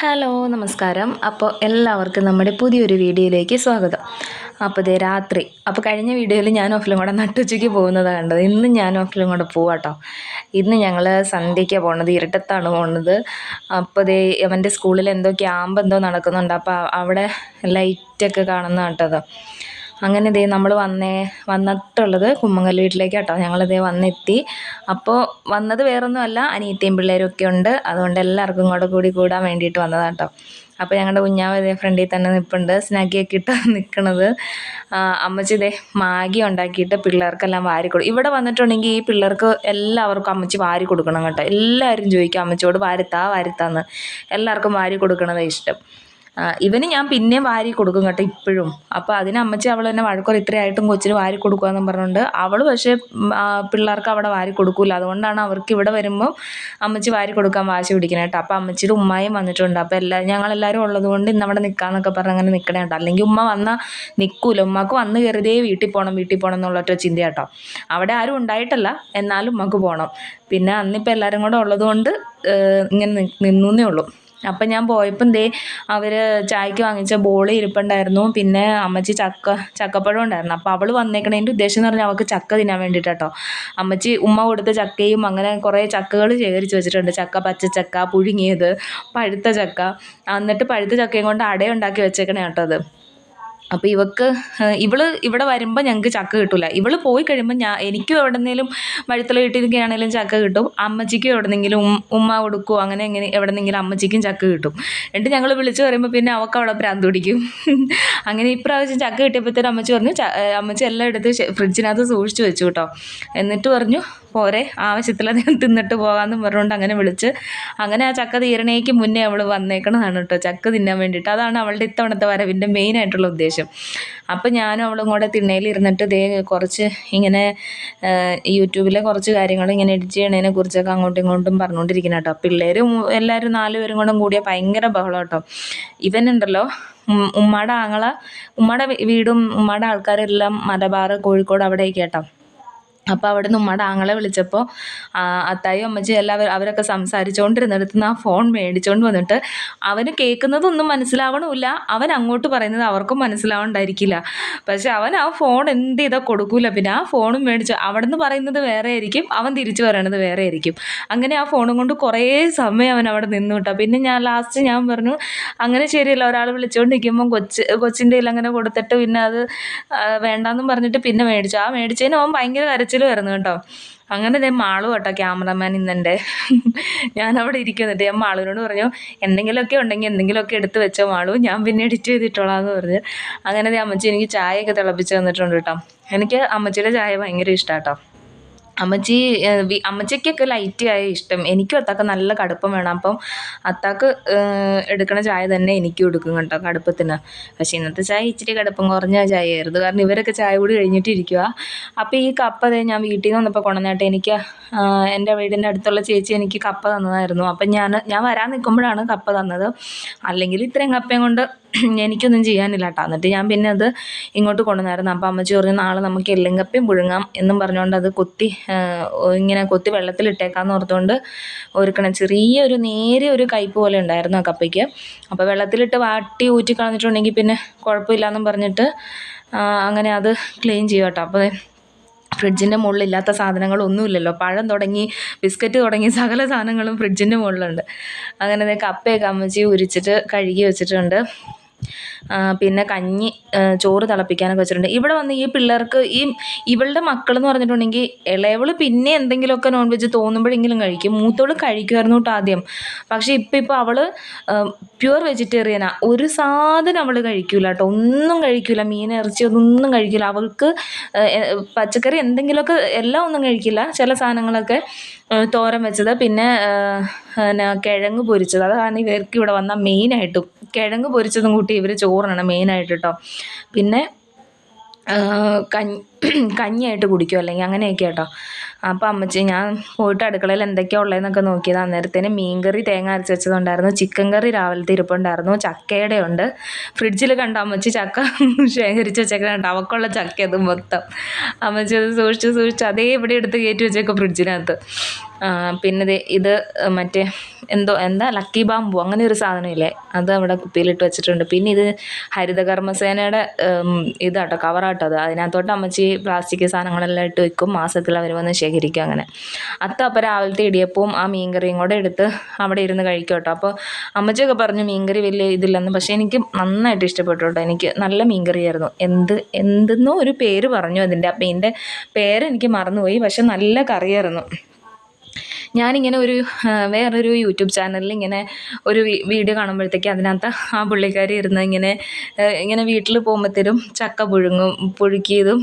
Hello നമസ്കാരം. അപ്പോൾ എല്ലാവർക്കും നമ്മുടെ പുതിയൊരു വീഡിയോയിലേക്ക് സ്വാഗതം. അപ്പോൾ ഇതേ രാത്രി. അപ്പോൾ കഴിഞ്ഞ വീഡിയോയിൽ ഞാൻ ഓഫിലും കൂടെ നട്ടുച്ചയ്ക്ക് പോകുന്നതാണ് കണ്ടത്. ഇന്ന് ഞാൻ ഓഫിലും കൂടെ പോവാട്ടോ ഇന്ന് ഞങ്ങൾ സന്ധ്യയ്ക്കാണ് പോണത് ഇരട്ടത്താണ് പോണത്. അപ്പോൾ ഇതേ അവന്റെ സ്കൂളിൽ എന്തോ ക്യാമ്പ് എന്തോ നടക്കുന്നുണ്ട്. അപ്പോൾ അവിടെ ലൈറ്റൊക്കെ കാണുന്ന കേട്ടത് അങ്ങനെ ഇതേ നമ്മൾ വന്നേ വന്നിട്ടുള്ളത് കുമ്മങ്കൽ വീട്ടിലേക്ക് കേട്ടോ ഞങ്ങളിതേ വന്നെത്തി. അപ്പോൾ വന്നത് വേറൊന്നുമല്ല അനിയത്തിയും പിള്ളേരും ഒക്കെ ഉണ്ട്. അതുകൊണ്ട് എല്ലാവർക്കും കൂടെ കൂടി കൂടാൻ വേണ്ടിയിട്ട് വന്നതാണ് കേട്ടോ അപ്പോൾ ഞങ്ങളുടെ കുഞ്ഞാവ് ഇതേ ഫ്രണ്ടിൽ തന്നെ നിൽപ്പുണ്ട് സ്നാക്കിയൊക്കെ ഇട്ട് നിൽക്കണത് അമ്മച്ചി ഇതേ മാഗി ഉണ്ടാക്കിയിട്ട് പിള്ളേർക്കെല്ലാം വാരി കൊടുക്കും ഇവിടെ വന്നിട്ടുണ്ടെങ്കിൽ ഈ പിള്ളേർക്ക് എല്ലാവർക്കും അമ്മച്ചി വാരി കൊടുക്കണം കേട്ടോ. എല്ലാവരും ചോദിക്കും അമ്മച്ചിയോട് വാരിത്താ വാരിത്താന്ന്. എല്ലാവർക്കും വാരി കൊടുക്കണതാണ് ഇഷ്ടം. ഇവന് ഞാൻ പിന്നെയും വാരി കൊടുക്കും കേട്ടോ ഇപ്പോഴും. അപ്പോൾ അതിന് അമ്മച്ചി അവൾ തന്നെ വഴക്കുറ ഇത്രയായിട്ടും കൊച്ചിന് വാരി കൊടുക്കുകയെന്നും പറഞ്ഞുകൊണ്ട് അവൾ പക്ഷേ പിള്ളേർക്ക് അവിടെ വാരി കൊടുക്കില്ല അതുകൊണ്ടാണ് അവർക്ക് ഇവിടെ വരുമ്പോൾ അമ്മച്ചി വാരി കൊടുക്കാൻ വാശി പിടിക്കണം കേട്ടോ. അപ്പോൾ അമ്മച്ചിയുടെ ഉമ്മായും വന്നിട്ടുണ്ട്. അപ്പോൾ എല്ലാ ഞങ്ങളെല്ലാവരും ഉള്ളതുകൊണ്ട് ഇന്ന് അവിടെ നിൽക്കാമെന്നൊക്കെ പറഞ്ഞ് അങ്ങനെ നിൽക്കണേ കേട്ടോ. അല്ലെങ്കിൽ ഉമ്മ വന്നാൽ നിൽക്കൂല ഉമ്മക്ക് വന്ന് കയറിയതേ വീട്ടിൽ പോകണം വീട്ടിൽ പോകണം എന്നുള്ള ഒറ്റ ചിന്ത കേട്ടോ. അവിടെ ആരും ഉണ്ടായിട്ടല്ല. എന്നാലും ഉമ്മക്ക് പോകണം പിന്നെ അന്നിപ്പോൾ എല്ലാവരും കൂടെ ഉള്ളതുകൊണ്ട് ഇങ്ങനെ നിന്നേ ഉള്ളൂ. അപ്പം ഞാൻ പോയപ്പം ദേ അവർ ചായക്ക് വാങ്ങിച്ച ബോളി ഇരിപ്പുണ്ടായിരുന്നു. പിന്നെ അമ്മച്ചി ചക്ക ചക്കപ്പഴം ഉണ്ടായിരുന്നു. അപ്പോൾ അവൾ വന്നേക്കണതിന്റെ ഉദ്ദേശം എന്ന് പറഞ്ഞാൽ അവൾക്ക് ചക്ക തിന്നാൻ വേണ്ടിയിട്ടാട്ടോ അമ്മച്ചി ഉമ്മ കൊടുത്ത ചക്കയും അങ്ങനെ കുറേ ചക്കകൾ ശേഖരിച്ച് വെച്ചിട്ടുണ്ട്. ചക്ക പച്ചച്ചക്ക പുഴുങ്ങിയത് പഴുത്ത ചക്ക. എന്നിട്ട് പഴുത്ത ചക്കയും കൊണ്ട് അട ഉണ്ടാക്കി വെച്ചേക്കണേ കേട്ടോ അത്. അപ്പോൾ ഇവക്ക് ഇവൾ ഇവിടെ വരുമ്പോൾ ഞങ്ങൾക്ക് ചക്ക കിട്ടില്ല ഇവൾ പോയി കഴിയുമ്പോൾ ഞാൻ എനിക്കും എവിടെന്നെങ്കിലും വഴുത്തല കിട്ടിയിരിക്കുകയാണെങ്കിലും ചക്ക കിട്ടും. അമ്മച്ചിക്കും എവിടെന്നെങ്കിലും ഉമ്മ കൊടുക്കുമോ അങ്ങനെ എങ്ങനെ എവിടെന്നെങ്കിലും അമ്മച്ചിക്കും ചക്ക കിട്ടും. എന്നിട്ട് ഞങ്ങൾ വിളിച്ച് പറയുമ്പോൾ പിന്നെ അവൾക്ക് അവിടെ പ്രാന്ത് പിടിക്കും. അങ്ങനെ ഇപ്രാവശ്യം ചക്ക കിട്ടിയപ്പോഴത്തേനും അമ്മച്ചി പറഞ്ഞു അമ്മച്ചി എല്ലാം എടുത്ത് ഫ്രിഡ്ജിനകത്ത് സൂക്ഷിച്ച് വെച്ചു കേട്ടോ. എന്നിട്ട് പറഞ്ഞു പോരെ ആവശ്യത്തിലധികം തിന്നിട്ട് പോകാമെന്നും പറഞ്ഞുകൊണ്ട് അങ്ങനെ വിളിച്ച് അങ്ങനെ ആ ചക്ക തീരണേക്ക് മുന്നേ അവൾ വന്നേക്കണതാണ് കേട്ടോ ചക്ക തിന്നാൻ വേണ്ടിയിട്ട്. അതാണ് അവളുടെ ഇത്തവണത്തെ വരവിന്റെ മെയിനായിട്ടുള്ള ഉദ്ദേശം. അപ്പം ഞാനും അവളും കൂടെ തിണ്ണയിൽ ഇരുന്നിട്ട് ദേ കുറച്ച് ഇങ്ങനെ യൂട്യൂബിലെ കുറച്ച് കാര്യങ്ങൾ ഇങ്ങനെ എഡിറ്റ് ചെയ്യണതിനെ കുറിച്ചൊക്കെ അങ്ങോട്ടും ഇങ്ങോട്ടും പറഞ്ഞുകൊണ്ടിരിക്കുന്ന കേട്ടോ പിള്ളേരും എല്ലാവരും നാലുപേരും കൂടെ കൂടിയ ഭയങ്കര ബഹളം കേട്ടോ ഇവനുണ്ടല്ലോ ഉമ്മയുടെ ആങ്ങള ഉമ്മയുടെ വീടും ഉമ്മയുടെ ആൾക്കാരെല്ലാം മലബാർ കോഴിക്കോട് അവിടെയൊക്കെ കേട്ടോ അപ്പോൾ അവിടെ നിന്ന് ഉമ്മയുടെ ആങ്ങളെ വിളിച്ചപ്പോൾ അത്തായും അമ്മച്ചിയും എല്ലാവരും അവരൊക്കെ സംസാരിച്ചുകൊണ്ടിരുന്നിടത്ത് നിന്ന് ആ ഫോൺ മേടിച്ചുകൊണ്ട് വന്നിട്ട് അവന് കേൾക്കുന്നതൊന്നും മനസ്സിലാവണമില്ല അവൻ അങ്ങോട്ട് പറയുന്നത് അവർക്കും മനസ്സിലാവണ്ടായിരിക്കില്ല. പക്ഷെ അവൻ ആ ഫോൺ എന്ത് ചെയ്താൽ കൊടുക്കൂല. പിന്നെ ആ ഫോണും മേടിച്ച് അവിടെ നിന്ന് പറയുന്നത് വേറെ ആയിരിക്കും അവൻ തിരിച്ചു പറയണത് വേറെ ആയിരിക്കും. അങ്ങനെ ആ ഫോണും കൊണ്ട് കുറേ സമയം അവൻ അവിടെ നിന്നു കേട്ടോ. പിന്നെ ഞാൻ ലാസ്റ്റ് ഞാൻ പറഞ്ഞു അങ്ങനെ ശരിയല്ല ഒരാൾ വിളിച്ചുകൊണ്ടിരിക്കുമ്പോൾ കൊച്ച് കൊച്ചിന്റെ അങ്ങനെ കൊടുത്തിട്ട് പിന്നെ അത് വേണ്ടാന്നും പറഞ്ഞിട്ട് പിന്നെ മേടിച്ചു. ആ മേടിച്ചതിന് അവൻ ഭയങ്കര കരച്ചിൽ വരുന്നു കേട്ടോ. അങ്ങനെ ഇതേ മാളു കേട്ടോ ക്യാമറമാൻ ഇന്നെന്റെ. ഞാൻ അവിടെ ഇരിക്കുന്നുണ്ട് ഞാൻ മാളുവിനോട് പറഞ്ഞു എന്തെങ്കിലുമൊക്കെ ഉണ്ടെങ്കിൽ എന്തെങ്കിലുമൊക്കെ എടുത്ത് വെച്ചോ മാളു. ഞാൻ പിന്നെ എഡിറ്റ് ചെയ്തിട്ടോളാം എന്ന് പറഞ്ഞു. അങ്ങനെ അമ്മച്ചി എനിക്ക് ചായയൊക്കെ തിളപ്പിച്ച് തന്നിട്ടുണ്ട് കേട്ടോ. എനിക്ക് അമ്മച്ചിയുടെ ചായ ഭയങ്കര ഇഷ്ടമാണ് കേട്ടോ. അമ്മച്ചി അമ്മച്ചിക്കൊക്കെ ലൈറ്റ് ചായ ഇഷ്ടം. എനിക്കും അത്താക്ക് നല്ല കടുപ്പം വേണം. അപ്പം അത്താക്ക് എടുക്കണ ചായ തന്നെ എനിക്കും എടുക്കും കേട്ടോ കടുപ്പത്തിന്. പക്ഷേ ഇന്നത്തെ ചായ ഇച്ചിരി കടുപ്പം കുറഞ്ഞ ചായയായിരുന്നു. കാരണം ഇവരൊക്കെ ചായ കൂടി കഴിഞ്ഞിട്ടിരിക്കുക അപ്പോൾ ഈ കപ്പ അതേ ഞാൻ വീട്ടിൽ നിന്ന് വന്നപ്പോൾ കൊണ്ടുവന്നിട്ട്. എനിക്ക് എന്റെ വീടിന്റെ അടുത്തുള്ള ചേച്ചി എനിക്ക് കപ്പ തന്നതായിരുന്നു. അപ്പം ഞാൻ ഞാൻ വരാൻ നിൽക്കുമ്പോഴാണ് കപ്പ തന്നത്. അല്ലെങ്കിൽ ഇത്രയും കപ്പയും കൊണ്ട് എനിക്കൊന്നും ചെയ്യാനില്ല കേട്ടോ എന്നിട്ട് ഞാൻ പിന്നെ അത് ഇങ്ങോട്ട് കൊണ്ടുവന്നായിരുന്നു. അപ്പോൾ അമ്മച്ചി പറഞ്ഞു നാളെ നമുക്ക് എല്ലുങ്കപ്പയും പുഴുങ്ങാം എന്നും പറഞ്ഞുകൊണ്ട് അത് കൊത്തി ഇങ്ങനെ കൊത്തി വെള്ളത്തിലിട്ടേക്കാന്ന് ഓർത്തുകൊണ്ട് ഒരുക്കണം. ചെറിയൊരു നേരിയ ഒരു കയ്പ് പോലെ ഉണ്ടായിരുന്നു ആ കപ്പയ്ക്ക്. അപ്പോൾ വെള്ളത്തിലിട്ട് വാട്ടി ഊറ്റി കളഞ്ഞിട്ടുണ്ടെങ്കിൽ പിന്നെ കുഴപ്പമില്ലയെന്നും പറഞ്ഞിട്ട് അങ്ങനെ അത് ക്ലീൻ ചെയ്യും കേട്ടോ അപ്പോൾ ഫ്രിഡ്ജിന്റെ മുകളിലില്ലാത്ത സാധനങ്ങളൊന്നുമില്ലല്ലോ. പഴം തുടങ്ങി ബിസ്ക്കറ്റ് തുടങ്ങി സകല സാധനങ്ങളും ഫ്രിഡ്ജിന്റെ മുകളിലുണ്ട്. അങ്ങനെ കപ്പയൊക്കെ അമ്മച്ചി ഉരിച്ചിട്ട് കഴുകി വെച്ചിട്ടുണ്ട്. പിന്നെ കഞ്ഞി ചോറ് തിളപ്പിക്കാനൊക്കെ വെച്ചിട്ടുണ്ട്. ഇവിടെ വന്ന് ഈ പിള്ളേർക്ക് ഈ ഇവളുടെ മക്കളെന്ന് പറഞ്ഞിട്ടുണ്ടെങ്കിൽ ഇളയവൾ പിന്നെ എന്തെങ്കിലുമൊക്കെ നോൺ വെജ് തോന്നുമ്പോഴെങ്കിലും കഴിക്കും. മൂത്തവൾ കഴിക്കുമായിരുന്നു കേട്ടോ ആദ്യം. പക്ഷേ ഇപ്പം ഇപ്പോൾ അവൾ പ്യുവർ വെജിറ്റേറിയനാണ് ഒരു സാധനം അവൾ കഴിക്കില്ല കേട്ടോ ഒന്നും കഴിക്കൂല. മീൻ ഇറച്ചി ഒന്നും കഴിക്കില്ല അവൾക്ക് പച്ചക്കറി എന്തെങ്കിലുമൊക്കെ എല്ലാം ഒന്നും കഴിക്കില്ല. ചില സാധനങ്ങളൊക്കെ തോരൻ വെച്ചത്. പിന്നെ പിന്നെ കിഴങ്ങ് പൊരിച്ചത്. അതാണ് ഇവർക്ക് ഇവിടെ വന്ന മെയിനായിട്ടും കിഴങ്ങ് പൊരിച്ചതും കൂട്ടി ഇവർ ചോറാണ് മെയിനായിട്ട് കേട്ടോ പിന്നെ കഞ്ഞി കഞ്ഞിയായിട്ട് കുടിക്കും അല്ലെങ്കിൽ അങ്ങനെയൊക്കെ കേട്ടോ അപ്പോൾ അമ്മച്ചി ഞാൻ പോയിട്ട് അടുക്കളയിൽ എന്തൊക്കെയാണ് ഉള്ളതെന്നൊക്കെ നോക്കിയത്. അന്നേരത്തേന് മീൻകറി തേങ്ങ അരച്ച് വെച്ചതുണ്ടായിരുന്നു. ചിക്കൻ കറി രാവിലത്തെ ഇരിപ്പുണ്ടായിരുന്നു. ചക്കയുടെ ഉണ്ട് ഫ്രിഡ്ജിൽ കണ്ട അമ്മച്ചി? ചക്ക ശേഖരിച്ച് വെച്ചേക്കുന്നുണ്ട് അവക്കുള്ള ചക്ക അത് മൊത്തം. അമ്മച്ചി അത് സൂക്ഷിച്ച് സൂക്ഷിച്ച് അതേ ഇവിടെ എടുത്ത് കയറ്റി വെച്ചേക്കും ഫ്രിഡ്ജിനകത്ത്. പിന്നെ ഇത് മറ്റേ എന്തോ എന്താ ലക്കി ബാമ്പു അങ്ങനെ ഒരു സാധനമില്ലേ? അത് അവിടെ കുപ്പിയിലിട്ട് വെച്ചിട്ടുണ്ട്. പിന്നെ ഇത് ഹരിതകർമ്മസേനയുടെ ഇതാട്ടോ കവറാട്ടോ അത്. അതിനകത്തോട്ട് അമ്മച്ചി പ്ലാസ്റ്റിക് സാധനങ്ങളെല്ലാം ഇട്ട് വെക്കും. മാസത്തിൽ അവർ വന്ന് ശേഖരിക്കും അങ്ങനെ. അത്ത അപ്പം രാവിലത്തെ ഇടിയപ്പവും ആ മീൻകറിയും കൂടെ എടുത്ത് അവിടെ ഇരുന്ന് കഴിക്കും കേട്ടോ. അപ്പോൾ അമ്മച്ചിയൊക്കെ പറഞ്ഞു മീൻകറി വലിയ ഇതില്ലെന്ന്. പക്ഷേ എനിക്ക് നന്നായിട്ട് ഇഷ്ടപ്പെട്ടു കേട്ടോ. എനിക്ക് നല്ല മീൻകറിയായിരുന്നു. എന്ത് എന്തെന്നോ ഒരു പേര് പറഞ്ഞു അതിന്റെ. അപ്പം ഇതിന്റെ പേരെനിക്ക് മറന്നുപോയി. പക്ഷെ നല്ല കറിയായിരുന്നു. ഞാനിങ്ങനെ ഒരു വേറൊരു യൂട്യൂബ് ചാനലിൽ ഇങ്ങനെ ഒരു വീഡിയോ കാണുമ്പോഴത്തേക്ക് അതിനകത്ത് ആ പുള്ളിക്കാരി ഇരുന്ന് ഇങ്ങനെ ഇങ്ങനെ വീട്ടിൽ പോകുമ്പോഴത്തേനും ചക്ക പുഴുങ്ങും പുഴുക്കിയതും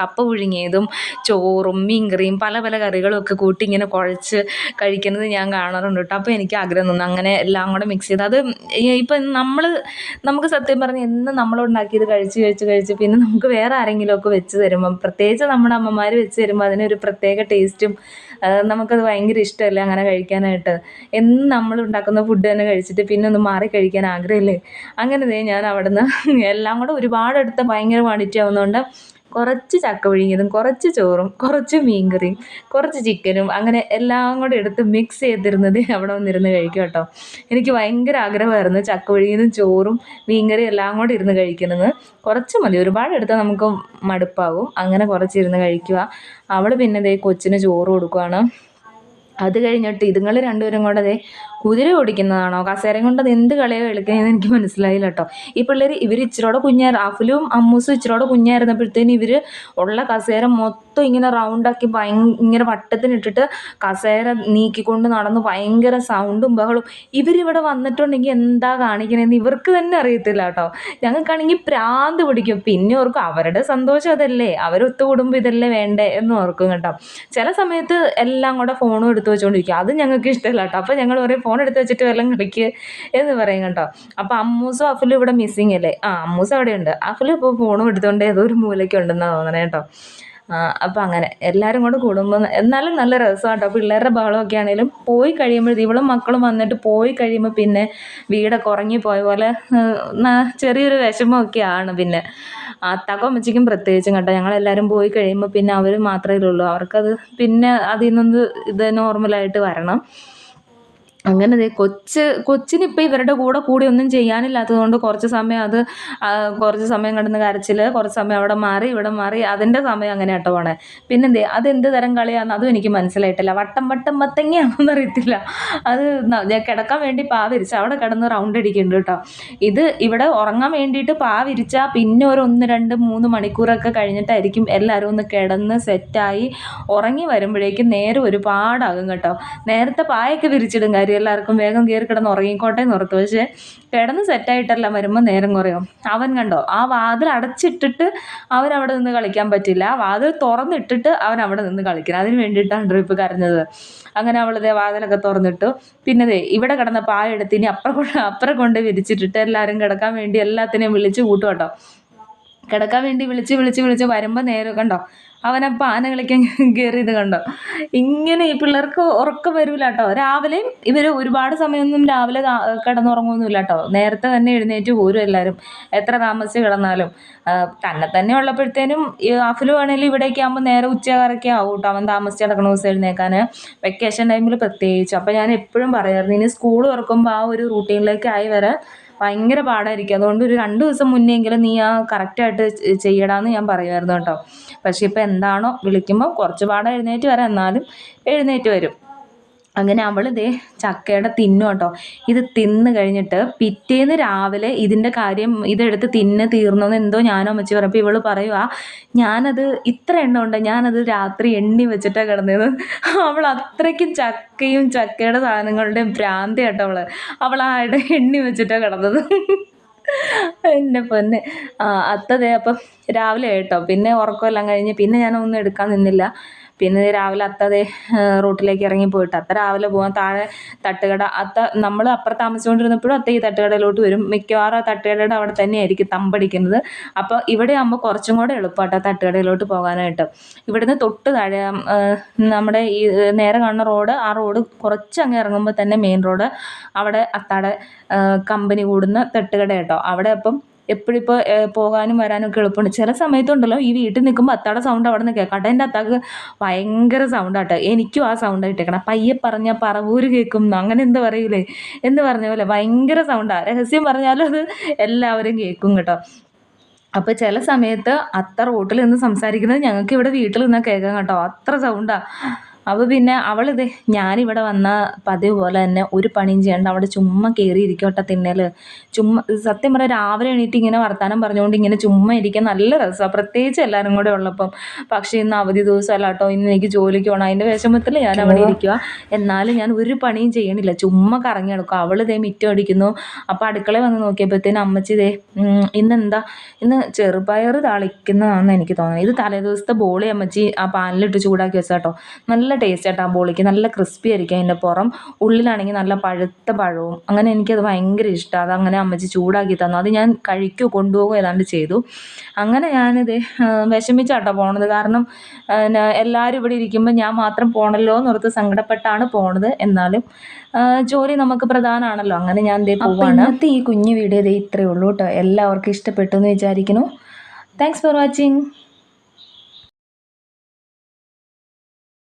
കപ്പ പുഴുങ്ങിയതും ചോറും മീൻകറിയും പല പല കറികളൊക്കെ കൂട്ടി ഇങ്ങനെ കുഴച്ച് കഴിക്കുന്നത് ഞാൻ കാണാറുണ്ട് കേട്ടോ. അപ്പോൾ എനിക്ക് ആഗ്രഹം തോന്നുന്നു അങ്ങനെ എല്ലാം കൂടെ മിക്സ് ചെയ്ത് അത് ഇപ്പം നമ്മൾ നമുക്ക് സത്യം പറഞ്ഞ് എന്ന് നമ്മളുണ്ടാക്കിയത് കഴിച്ച് കഴിച്ച് കഴിച്ച് പിന്നെ നമുക്ക് വേറെ ആരെങ്കിലുമൊക്കെ വെച്ച് തരുമ്പം പ്രത്യേകിച്ച് നമ്മുടെ അമ്മമാർ വെച്ച് തരുമ്പോൾ അതിനൊരു പ്രത്യേക ടേസ്റ്റും നമുക്കത് ഭയങ്കര ഇഷ്ടമല്ലേ അങ്ങനെ കഴിക്കാനായിട്ട്? എന്നും നമ്മൾ ഉണ്ടാക്കുന്ന ഫുഡ് തന്നെ കഴിച്ചിട്ട് പിന്നെ ഒന്ന് മാറി കഴിക്കാൻ ആഗ്രഹമില്ലേ? അങ്ങനെ ഞാൻ അവിടുന്ന് എല്ലാം കൂടെ ഒരുപാട് എടുത്ത് ഭയങ്കര ക്വാണ്ടിറ്റി ആവുന്നതുകൊണ്ട് കുറച്ച് ചക്ക പുഴുങ്ങിയതും കുറച്ച് ചോറും കുറച്ച് മീൻകറിയും കുറച്ച് ചിക്കനും അങ്ങനെ എല്ലാം കൂടെ എടുത്ത് മിക്സ് ചെയ്തിരുന്നത് അവിടെ വന്നിരുന്ന് കഴിക്കും കേട്ടോ. എനിക്ക് ഭയങ്കര ആഗ്രഹമായിരുന്നു ചക്ക പുഴുങ്ങിയതും ചോറും മീൻകറിയും എല്ലാം കൂടെ ഇരുന്ന് കഴിക്കുന്നത് കുറച്ച് മതി ഒരുപാട് എടുത്താൽ നമുക്ക് മടുപ്പാകും. അങ്ങനെ കുറച്ച് കുറച്ചിരുന്ന് കഴിക്കുക. അവൾ പിന്നെ ദേ കൊച്ചിന് ചോറ് കൊടുക്കുവാണ്. അത് കഴിഞ്ഞിട്ട് ഇതുങ്ങൾ രണ്ടുപേരും കൂടെ കുതിര ഓടിക്കുന്നതാണോ? കസേരയും കൊണ്ട് എന്ത് കളിയാണ് കളിക്കുന്നതെന്ന് എനിക്ക് മനസ്സിലായില്ല കേട്ടോ ഈ പിള്ളേർ ഇവർ ഇച്ചിരോടെ കുഞ്ഞായിരുന്നു. അഫിലും അമ്മൂസും ഇച്ചിരോടെ കുഞ്ഞായിരുന്നപ്പോഴത്തേന് ഇവർ ഉള്ള കസേര മൊത്തം ഇങ്ങനെ റൗണ്ടാക്കി ഭയങ്കര വട്ടത്തിനിട്ടിട്ട് കസേര നീക്കിക്കൊണ്ട് നടന്ന് ഭയങ്കര സൗണ്ടും ബഹളും ഇവരിവിടെ വന്നിട്ടുണ്ടെങ്കിൽ എന്താ കാണിക്കണതെന്ന് ഇവർക്ക് തന്നെ അറിയത്തില്ല കേട്ടോ ഞങ്ങൾക്കാണെങ്കിൽ പ്രാന്ത് പിടിക്കും. പിന്നെ ഓർക്കും അവരുടെ സന്തോഷം അതല്ലേ. അവരൊത്തുകൂടുമ്പോൾ ഇതല്ലേ വേണ്ടേ എന്ന് ഓർക്കും കേട്ടോ. ചില സമയത്ത് എല്ലാം കൂടെ ഫോണും എടുത്ത് വെച്ചുകൊണ്ടിരിക്കും അത് ഞങ്ങൾക്ക് ഇഷ്ടമല്ല കേട്ടോ അപ്പോൾ ഞങ്ങൾ ഓരോ ഫോൺ എടുത്ത് വെച്ചിട്ട് വല്ലതും കളിക്ക് എന്ന് പറയും കേട്ടോ. അപ്പോൾ അമ്മൂസും അഫിലും ഇവിടെ മിസ്സിങ് അല്ലേ? ആ അമ്മൂസ് അവിടെയുണ്ട്. അഫിൽ ഇപ്പോൾ ഫോണും എടുത്തുകൊണ്ട് ഏതോ ഒരു മൂലയ്ക്ക് ഉണ്ടെന്നാണ് തോന്നണേ കേട്ടോ. അപ്പം അങ്ങനെ എല്ലാവരും കൂടെ കൂടുമ്പോൾ എന്നാലും നല്ല രസമാണ് കേട്ടോ. പിള്ളേരുടെ ബഹളമൊക്കെ ആണെങ്കിലും പോയി കഴിയുമ്പോൾ ഇവളും മക്കളും വന്നിട്ട് പോയി കഴിയുമ്പോൾ പിന്നെ വീടൊക്കെ പോയ പോലെ ചെറിയൊരു വിഷമമൊക്കെ ആണ് പിന്നെ. അത്താക്കും അമ്മച്ചിക്കും പ്രത്യേകിച്ചും കേട്ടോ. ഞങ്ങളെല്ലാവരും പോയി കഴിയുമ്പോൾ പിന്നെ അവർ മാത്രമേ ഉള്ളൂ അവർക്കത് പിന്നെ അതിൽ നിന്ന് ഇത് നോർമലായിട്ട് വരണം. അങ്ങനെ ദേ കൊച്ച് കൊച്ചിനിപ്പോൾ ഇവരുടെ കൂടെ കൂടി ഒന്നും ചെയ്യാനില്ലാത്തത് കൊണ്ട് കുറച്ച് സമയം അത് കുറച്ച് സമയം കിടന്ന് കരച്ചിൽ കുറച്ച് സമയം അവിടെ മാറി ഇവിടെ മാറി അതിന്റെ സമയം അങ്ങനെ കേട്ടോ പോണേ. പിന്നെ എന്തേ അത് എന്ത് തരം കളിയാണെന്ന് അതും എനിക്ക് മനസ്സിലായിട്ടില്ല. വട്ടം വട്ടം മത്തങ്ങയാണെന്ന് അറിയത്തില്ല. അത് ഞാൻ കിടക്കാൻ വേണ്ടി പാ വിരിച്ച് അവിടെ കിടന്ന് റൗണ്ട് അടിക്കുന്നുണ്ട് കേട്ടോ. ഇത് ഇവിടെ ഉറങ്ങാൻ വേണ്ടിയിട്ട് പാ വിരിച്ചാൽ പിന്നെ ഒരു ഒന്ന് രണ്ട് മൂന്ന് മണിക്കൂറൊക്കെ കഴിഞ്ഞിട്ടായിരിക്കും എല്ലാവരും ഒന്ന് കിടന്ന് സെറ്റായി ഉറങ്ങി വരുമ്പോഴേക്കും നേരെ ഒരുപാടാകും കേട്ടോ. നേരത്തെ പായൊക്കെ വിരിച്ചിടും കാര്യം. എല്ലാവർക്കും വേഗം കയറി കിടന്ന് ഉറങ്ങിക്കോട്ടെ എന്ന് ഓർത്തു. പക്ഷേ കിടന്ന് സെറ്റായിട്ടല്ല വരുമ്പോൾ നേരം കുറയും. അവൻ കണ്ടോ? ആ വാതിൽ അടച്ചിട്ടിട്ട് അവൻ അവിടെ നിന്ന് കളിക്കാൻ പറ്റില്ല. ആ വാതിൽ തുറന്നിട്ടിട്ട് അവൻ അവിടെ നിന്ന് കളിക്കണം. അതിന് വേണ്ടിയിട്ടാണ് ഡ്രിപ്പ് കരഞ്ഞത്. അങ്ങനെ അവളത് വാതിലൊക്കെ തുറന്നിട്ടു. പിന്നെ ദേ ഇവിടെ കിടന്ന പായ എടുത്തിനി അപ്പുറം കൊണ്ട് അപ്പുറം കൊണ്ട് വിരിച്ചിട്ടിട്ട് എല്ലാവരും കിടക്കാൻ വേണ്ടി എല്ലാത്തിനെയും വിളിച്ച് കൂട്ടും കേട്ടോ. കിടക്കാൻ വേണ്ടി വിളിച്ച് വിളിച്ച് വിളിച്ച് വരുമ്പോൾ നേരെ കണ്ടോ? അവനെ പാന കളിക്കാൻ കയറിയത് കണ്ടോ? ഇങ്ങനെ ഈ പിള്ളേർക്ക് ഉറക്കം വരില്ല കേട്ടോ രാവിലെയും ഇവർ ഒരുപാട് സമയമൊന്നും രാവിലെ കിടന്നുറങ്ങുമൊന്നുമില്ല കേട്ടോ നേരത്തെ തന്നെ എഴുന്നേറ്റ് പോരും എല്ലാവരും എത്ര താമസിച്ച് കിടന്നാലും. തന്നെ തന്നെ ഉള്ളപ്പോഴത്തേനും അഫിലു ആണെങ്കിലും ഇവിടേക്ക് ആകുമ്പോൾ നേരെ ഉച്ചകാരൊക്കെ ആവും കേട്ടോ അവൻ താമസിച്ച് കിടക്കണ ദിവസം എഴുന്നേക്കാൻ വെക്കേഷൻ ടൈമിൽ പ്രത്യേകിച്ച്. അപ്പോൾ ഞാൻ എപ്പോഴും പറയാറുണ്ട് ഇനി സ്കൂൾ തുറക്കുമ്പോൾ ആ ഒരു റൂട്ടീനിലേക്ക് ആയി വരാൻ ഭയങ്കര പാടായിരിക്കും. അതുകൊണ്ട് ഒരു രണ്ട് ദിവസം മുന്നെങ്കിലും നീ ആ കറക്റ്റായിട്ട് ചെയ്യടാന്ന് ഞാൻ പറയുമായിരുന്നു കേട്ടോ. പക്ഷേ ഇപ്പം എന്താണോ വിളിക്കുമ്പോൾ കുറച്ച് പാടെ എഴുന്നേറ്റ് വരാം. എന്നാലും എഴുന്നേറ്റ് വരും. അങ്ങനെ അവൾ ഇതേ ചക്കയുടെ തിന്നു കേട്ടോ. ഇത് തിന്ന് കഴിഞ്ഞിട്ട് പിറ്റേന്ന് രാവിലെ ഇതിന്റെ കാര്യം ഇതെടുത്ത് തിന്ന് തീർന്നെന്ന് എന്തോ ഞാനോ അമ്മച്ചി പറഞ്ഞപ്പോൾ ഇവൾ പറയുക ഞാനത് ഇത്ര എണ്ണ ഉണ്ട്? ഞാനത് രാത്രി എണ്ണി വെച്ചിട്ടാണ് കിടന്നത് അവൾ അത്രയ്ക്കും ചക്കയും ചക്കയുടെ സാധനങ്ങളുടെയും ഭ്രാന്തി കേട്ടോ അവൾ. അവൾ ആ എണ്ണി വെച്ചിട്ടാണ് കിടന്നത്. എന്റെ പൊന്നെ. അത്തതേ അപ്പം രാവിലെ കേട്ടോ. പിന്നെ ഉറക്കമെല്ലാം കഴിഞ്ഞ് പിന്നെ ഞാനൊന്നും എടുക്കാൻ നിന്നില്ല. പിന്നെ രാവിലെ അത്ത ദേ റൂട്ടിലേക്ക് ഇറങ്ങി പോയിട്ട്. അത്ത രാവിലെ പോകാൻ താഴെ തട്ടുകട അത്ത നമ്മൾ അപ്പുറത്ത് താമസിച്ചുകൊണ്ടിരുന്നപ്പോഴും അത്ത ഈ തട്ടുകടയിലോട്ട് വരും. മിക്കവാറും ആ തട്ടുകടയുടെ അവിടെ തന്നെയായിരിക്കും തമ്പടിക്കുന്നത്. അപ്പോൾ ഇവിടെ ആകുമ്പോൾ കുറച്ചും കൂടെ എളുപ്പമാട്ടോ തട്ടുകടയിലോട്ട് പോകാനായിട്ട്. ഇവിടുന്ന് തൊട്ട് താഴെ നമ്മുടെ ഈ നേരെ കാണുന്ന റോഡ് ആ റോഡ് കുറച്ച് അങ്ങ് ഇറങ്ങുമ്പോൾ തന്നെ മെയിൻ റോഡ് അവിടെ അത്താടെ കമ്പനി കൂടുന്ന തട്ടുകട കേട്ടോ അവിടെ അപ്പം എപ്പോഴും ഇപ്പോൾ പോകാനും വരാനും ഒക്കെ എളുപ്പമുണ്ട്. ചില സമയത്തുണ്ടല്ലോ ഈ വീട്ടിൽ നിൽക്കുമ്പോൾ അത്താടെ സൗണ്ട് അവിടെ കേട്ടോ എന്റെ അത്താക്ക് ഭയങ്കര സൗണ്ടാട്ടോ എനിക്കും ആ സൗണ്ട് ഇട്ടേക്കണം പയ്യെ പറഞ്ഞാൽ പറവൂര് കേൾക്കും അങ്ങനെ എന്ത് പറയൂലേ? എന്ന് പറഞ്ഞ പോലെ ഭയങ്കര സൗണ്ടാണ് രഹസ്യം പറഞ്ഞാലും അത് എല്ലാവരും കേൾക്കും കേട്ടോ. അപ്പോൾ ചില സമയത്ത് അത്ര റോട്ടിൽ നിന്ന് സംസാരിക്കുന്നത് ഞങ്ങൾക്ക് ഇവിടെ വീട്ടിൽ നിന്നാൽ കേൾക്കാം കേട്ടോ. അത്ര സൗണ്ടാണ് അപ്പോൾ പിന്നെ അവളിത് ഞാനിവിടെ വന്ന പതിവ് പോലെ തന്നെ ഒരു പണിയും ചെയ്യേണ്ട. അവിടെ ചുമ്മാ കയറിയിരിക്കും ഇരിക്കോട്ടെ തിന്നൽ ചുമ്മാ സത്യം പറയാം രാവിലെ എണീറ്റ് ഇങ്ങനെ വർത്തമാനം പറഞ്ഞുകൊണ്ട് ഇങ്ങനെ ചുമ്മാ ഇരിക്കാൻ നല്ല രസമാണ് പ്രത്യേകിച്ച് എല്ലാവരും കൂടെ ഉള്ളപ്പം. പക്ഷേ ഇന്ന് അവധി ദിവസമല്ല കേട്ടോ ഇന്ന് എനിക്ക് ജോലിക്ക് പോകണം അതിന്റെ വിഷമത്തിൽ ഞാൻ അവിടെ ഇരിക്കുക എന്നാലും ഞാൻ ഒരു പണിയും ചെയ്യണില്ല. ചുമ്മാ കറങ്ങി കിടക്കും അവൾ ഇതേ മിറ്റം അടിക്കുന്നു. അപ്പോൾ അടുക്കളയിൽ വന്ന് നോക്കിയപ്പോഴത്തേനും അമ്മച്ചി ഇതേ ഇന്നെന്താ? ഇന്ന് ചെറുപയർ തളിക്കുന്നതാണെന്ന് എനിക്ക് തോന്നുന്നത് ഇത് തലേദിവസത്തെ ബോളി അമ്മച്ചി ആ പാനിലിട്ട് ചൂടാക്കി വെച്ചാൽ കേട്ടോ നല്ല ടേസ്റ്റ് ആട്ടോ ആ ബോളിക്ക്. നല്ല ക്രിസ്പി ആയിരിക്കും അതിന്റെ പുറം. ഉള്ളിലാണെങ്കിൽ നല്ല പഴുത്ത പഴവും. അങ്ങനെ എനിക്കത് ഭയങ്കര ഇഷ്ടമാണ് അതങ്ങനെ അമ്മച്ചി ചൂടാക്കി തന്നു. അത് ഞാൻ കഴിക്കുകയോ കൊണ്ടുപോകുകയോ ഏതാണ്ട് ചെയ്തു. അങ്ങനെ ഞാനിത് വിഷമിച്ചാട്ടോ പോണത്. കാരണം എല്ലാവരും ഇവിടെ ഇരിക്കുമ്പോൾ ഞാൻ മാത്രം പോണല്ലോ എന്നോർത്ത് സങ്കടപ്പെട്ടാണ് പോണത്. എന്നാലും ജോലി നമുക്ക് പ്രധാനമാണല്ലോ അങ്ങനെ ഞാൻ ഇതേ പോവാണ്. ഇന്നത്തെ ഈ കുഞ്ഞു വീഡിയോ ഇതേ ഇത്രയേ ഉള്ളൂ കേട്ടോ എല്ലാവർക്കും ഇഷ്ടപ്പെട്ടു എന്ന് വിചാരിക്കുന്നു. Thanks for watching